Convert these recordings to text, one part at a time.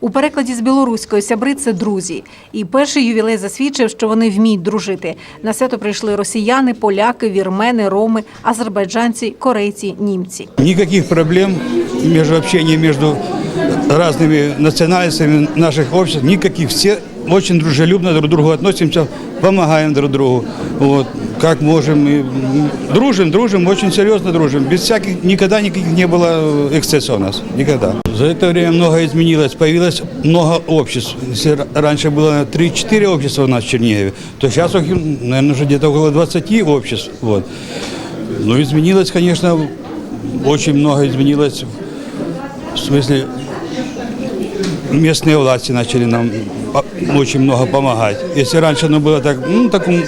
У перекладі з білоруської сябри це друзі. І перший ювілей засвідчив, що вони вміють дружити. На свято прийшли росіяни, поляки, вірмени, роми, азербайджанці, корейці, німці. Никаких проблем между общением между разными национальностями наших обществ, никаких. Все очень дружелюбно друг к другу относимся, помогаем друг другу. Вот, как можем. И, м, дружим, дружим, очень серьезно дружим. Без всяких, никогда никаких не было эксцессов у нас. Никогда. За это время многое изменилось. Появилось много обществ. Если р- раньше было 3-4 общества у нас в Чернигове, то сейчас, наверное, уже где-то около 20 обществ. Вот. Ну, изменилось, конечно, очень много изменилось. В смысле, местные власти начали нам по- очень много помогать. Если раньше оно было так, ну, на таком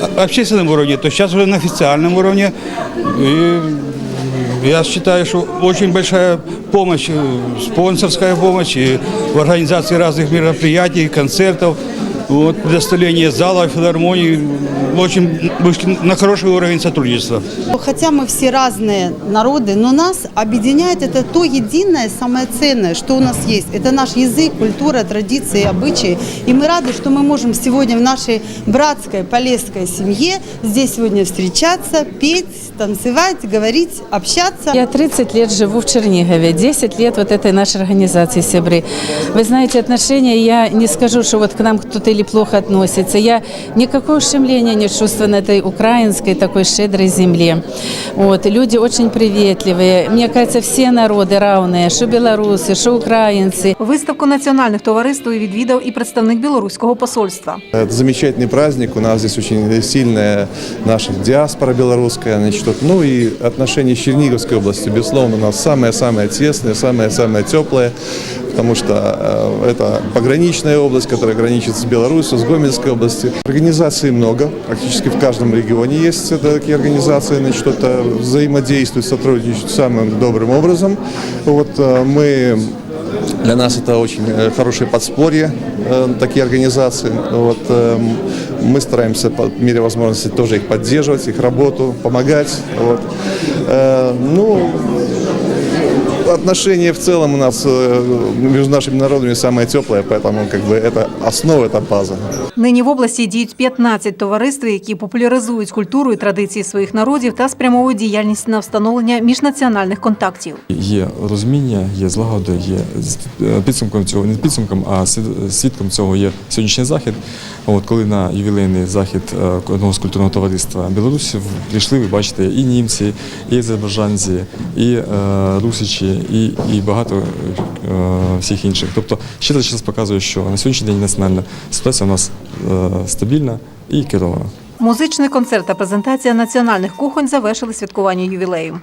о- общественном уровне, то сейчас уже на официальном уровне. И я считаю, что очень большая помощь, э, спонсорская помощь в организации разных мероприятий, концертов, вот, предоставление залов, филармонии. Очень вышли на хороший уровень сотрудничества. Хотя мы все разные народы, но нас объединяет это то единое, самое ценное, что у нас есть. Это наш язык, культура, традиции, обычаи. И мы рады, что мы можем сегодня в нашей братской, полесской семье здесь сегодня встречаться, петь, танцевать, говорить, общаться. Я 30 лет живу в Чернигове, 10 лет вот этой нашей организации «Сябры». Вы знаете, отношения, я не скажу, что вот к нам кто-то или плохо относится. Я никакого ущемления не чувствую на этой украинской такой щедрой земле. Вот. Люди очень приветливые. Мне кажется, все народы равные, что белорусы, что украинцы. Виставку національних товариств відвідав і представник білоруського посольства. Это замечательный праздник. У нас здесь очень сильная наша диаспора белорусская. Значит, вот, ну и отношения с Черниговской областью, безусловно, у нас самое-самое тесное, самое-самое теплое, потому что э, это пограничная область, которая граничит с Беларусью, с Гомельской областью. Организаций много, практически в каждом регионе есть это такие организации, значит, это взаимодействуют, сотрудничают самым добрым образом. Вот э, мы для нас это очень э, хорошее подспорье, э, такие организации. Вот, эм, мы стараемся по мере возможности тоже их поддерживать, их работу, помогать. Вот. Э, Ну, отношения в целом у нас э, между нашими народами самое теплое, поэтому как бы это основа, это база. Нині в області діють 15 товариств, які популяризують культуру і традиції своїх народів та спрямовують діяльність на встановлення міжнаціональних контактів. Є розуміння, є злагода, є з- е, підсумком цього, не підсумком, а свід- свідком цього є сьогоднішній захід. От коли на ювілейний захід е, одного з культурного товариства білорусів прийшли, ви бачите, і німці, і азербайджанці, і е, русичі, і, і багато е, всіх інших. Тобто ще раз час показує, що на сьогоднішній день національна ситуація у нас е, стабільна і керована. Музичний концерт та презентація національних кухонь завершили святкування ювілею.